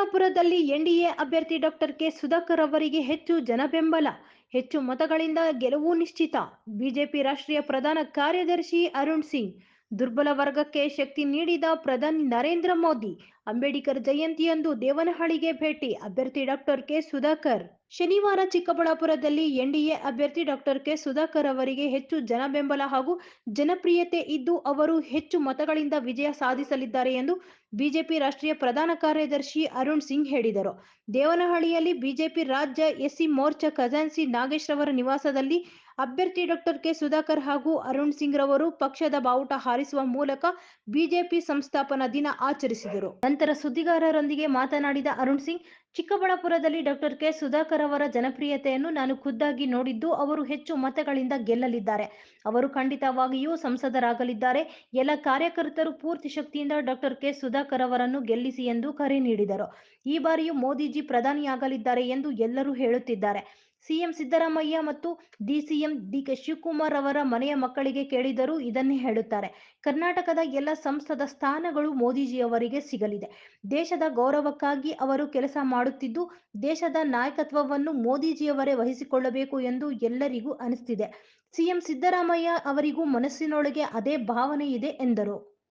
ಚಿಕ್ಕಬಳ್ಳಾಪುರದಲ್ಲಿ ಎನ್ಡಿಎ ಅಭ್ಯರ್ಥಿ doctor K Sudhakar ಅವರಿಗೆ ಹೆಚ್ಚು ಜನಬೆಂಬಲ, ಹೆಚ್ಚು ಮತಗಳಿಂದ ಗೆಲುವು ನಿಶ್ಚಿತ. ಬಿಜೆಪಿ ರಾಷ್ಟ್ರೀಯ ಪ್ರಧಾನ ಕಾರ್ಯದರ್ಶಿ ಅರುಣ್ ಸಿಂಗ್, ದುರ್ಬಲ ವರ್ಗಕ್ಕೆ ಶಕ್ತಿ ನೀಡಿದ ಪ್ರಧಾನಿ ನರೇಂದ್ರ ಮೋದಿ ಅಂಬೇಡ್ಕರ್ ಜಯಂತಿಯಂದು ದೇವನಹಳ್ಳಿಗೆ ಭೇಟಿ. ಅಭ್ಯರ್ಥಿ ಡಾಕ್ಟರ್ ಕೆ. ಸುಧಾಕರ್. ಶನಿವಾರ ಚಿಕ್ಕಬಳ್ಳಾಪುರದಲ್ಲಿ ಎನ್ಡಿಎ ಅಭ್ಯರ್ಥಿ ಡಾಕ್ಟರ್ ಕೆ. ಸುಧಾಕರ್ ಅವರಿಗೆ ಹೆಚ್ಚು ಜನಬೆಂಬಲ ಹಾಗೂ ಜನಪ್ರಿಯತೆ ಇದ್ದು, ಅವರು ಹೆಚ್ಚು ಮತಗಳಿಂದ ವಿಜಯ ಸಾಧಿಸಲಿದ್ದಾರೆ ಎಂದು ಬಿಜೆಪಿ ರಾಷ್ಟ್ರೀಯ ಪ್ರಧಾನ ಕಾರ್ಯದರ್ಶಿ ಅರುಣ್ ಸಿಂಗ್ ಹೇಳಿದರು. ದೇವನಹಳ್ಳಿಯಲ್ಲಿ ಬಿಜೆಪಿ ರಾಜ್ಯ ಎಸ್ಸಿ ಮೋರ್ಚಾ ಖಜಾನ್ಸಿ ನಾಗೇಶ್ ರವರ ನಿವಾಸದಲ್ಲಿ ಅಭ್ಯರ್ಥಿ ಡಾಕ್ಟರ್ ಕೆ. ಸುಧಾಕರ್ ಹಾಗೂ ಅರುಣ್ ಸಿಂಗ್ ರವರು ಪಕ್ಷದ ಬಾವುಟ ಹಾರಿಸುವ ಮೂಲಕ ಬಿಜೆಪಿ ಸಂಸ್ಥಾಪನಾ ದಿನ ಆಚರಿಸಿದರು. ನಂತರ ಸುದ್ದಿಗಾರರೊಂದಿಗೆ ಮಾತನಾಡಿದ ಅರುಣ್ ಸಿಂಗ್, ಚಿಕ್ಕಬಳ್ಳಾಪುರದಲ್ಲಿ ಡಾಕ್ಟರ್ ಕೆ. ಸುಧಾಕರ್ ಅವರ ಜನಪ್ರಿಯತೆಯನ್ನು ನಾನು ಖುದ್ದಾಗಿ ನೋಡಿದ್ದು ಅವರು ಹೆಚ್ಚು ಮತಗಳಿಂದ ಗೆಲ್ಲಲಿದ್ದಾರೆ. ಅವರು ಖಂಡಿತವಾಗಿಯೂ ಸಂಸದರಾಗಲಿದ್ದಾರೆ. ಎಲ್ಲ ಕಾರ್ಯಕರ್ತರು ಪೂರ್ತಿ ಶಕ್ತಿಯಿಂದ ಡಾಕ್ಟರ್ ಕೆ. ಸುಧಾಕರ್ ಅವರನ್ನು ಗೆಲ್ಲಿಸಿ ಎಂದು ಕರೆ ನೀಡಿದರು. ಈ ಬಾರಿಯೂ ಮೋದಿಜಿ ಪ್ರಧಾನಿಯಾಗಲಿದ್ದಾರೆ ಎಂದು ಎಲ್ಲರೂ ಹೇಳುತ್ತಿದ್ದಾರೆ. ಸಿಎಂ ಸಿದ್ದರಾಮಯ್ಯ ಮತ್ತು ಡಿಸಿಎಂ ಡಿಕೆ ಶಿವಕುಮಾರ್ ಅವರ ಮನೆಯ ಮಕ್ಕಳಿಗೆ ಕೇಳಿದರೂ ಇದನ್ನೇ ಹೇಳುತ್ತಾರೆ. ಕರ್ನಾಟಕದ ಎಲ್ಲ ಸಂಸದ ಸ್ಥಾನಗಳು ಮೋದಿಜಿಯವರಿಗೆ ಸಿಗಲಿದೆ. ದೇಶದ ಗೌರವಕ್ಕಾಗಿ ಅವರು ಕೆಲಸ ಮಾಡುತ್ತಿದ್ದು, ದೇಶದ ನಾಯಕತ್ವವನ್ನು ಮೋದಿಜಿಯವರೇ ವಹಿಸಿಕೊಳ್ಳಬೇಕು ಎಂದು ಎಲ್ಲರಿಗೂ ಅನಿಸ್ತಿದೆ. ಸಿಎಂ ಸಿದ್ದರಾಮಯ್ಯ ಅವರಿಗೂ ಮನಸ್ಸಿನೊಳಗೆ ಅದೇ ಭಾವನೆ ಇದೆ ಎಂದರು.